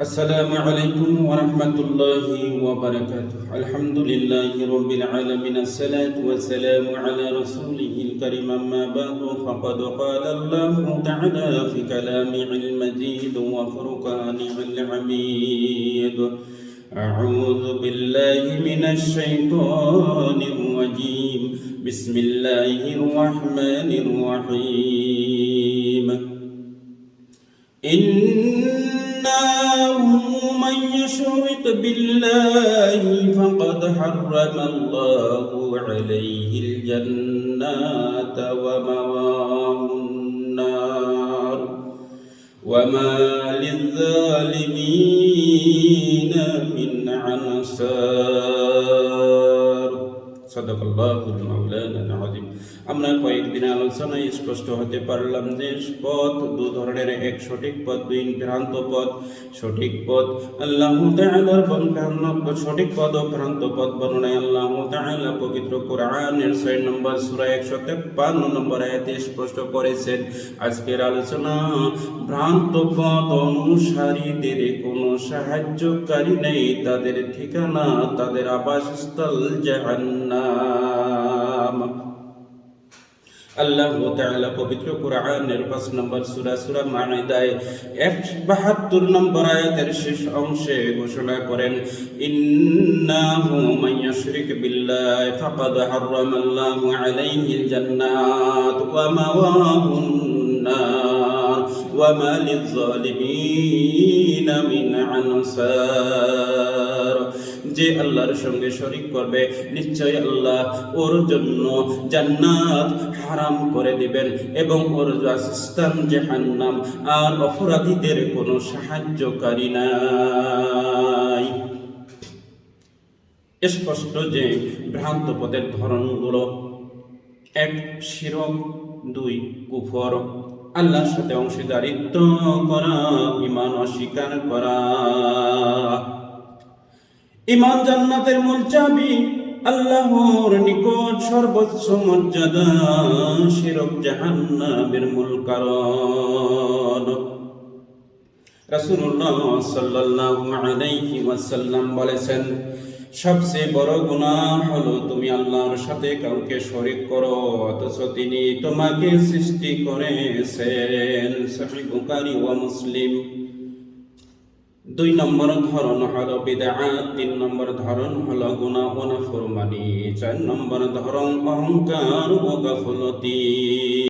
السلام عليكم ورحمة الله وبركاته. الحمد لله رب العالمين الصلاة والسلام على رسوله الكريم أما بعد فقد قال الله تعالى في كلامه المجيد وفرقانه العميد. أعوذ بالله من الشيطان الرجيم. بسم الله الرحمن الرحيم. إنه من يشرك بالله فقد حرم الله عليه الجنات ومواه النار وما للظالمين من أنصار. صدق الله المولانا العظيم. আমরা কয়েকদিন আলোচনায় স্পষ্ট হতে পারলাম যে পথ, দু ধরনের এক সঠিক পথ, দুই ভ্রান্ত পথ। সঠিক পথ আল্লাহ সঠিক পথ ও ভ্রান্ত পথ বর্ণনায় আল্লাহ পবিত্র কোরআনের 6 নম্বর সূরা 153 নম্বর আয়াতে স্পষ্ট করেছেন, আজকের আলোচনা ভ্রান্ত পথ অনুসারীদের কোনো সাহায্যকারী নেই, তাদের ঠিকানা তাদের আবাসস্থল জাহান্নাম। আল্লাহ তাআলা পবিত্র কোরআনের পাঁচ নম্বর সূরা সূরা মাইদায় 172 নম্বর আয়াতের শেষ অংশে ঘোষণা করেন, ইন্নাহু মান ইউশরিক বিল্লাহি, ফাকাদ হারামাল্লাহু আলাইহিল জান্নাত ওয়া মাওয়াহুন মা লিয-যালিমিন মিন আনসার যে আল্লাহর সঙ্গে শরিক করবে নিশ্চয় আল্লাহ ওর জন্য জান্নাত হারাম করে দিবেন এবং ওর বাসস্থান জাহান্নাম আর অপরাধীদের কোনো সাহায্যকারী নাই। স্পষ্ট যে ভ্রান্ত পথের ধরনগুলো। এক শিরক, দুই কুফর। আল্লাহর সাথে অংশীদারিত্ব করা ইমান অস্বীকার করা। ইমান জান্নাতের মূল চাবি, আল্লাহর নিকট সর্বোচ্চ মর্যাদা শিরক জাহান্নামের মূল কারণ। রাসূলুল্লাহ সাল্লাল্লাহু আলাইহি ওয়াসাল্লাম বলেছেন সবচেয়ে বড় গুণা হলো তুমি আল্লাহর সাথে কাউকে শরীক করো, অথচ তিনি তোমাকে সৃষ্টি করেছেন। সহিহ বুখারী ও মুসলিম। দুই নম্বর ধরন হলো বিদআত তিন নম্বর ধরন হলো গুণা ও নাফরমানি। চার নম্বর ধরন অহংকার ও গাফলতি।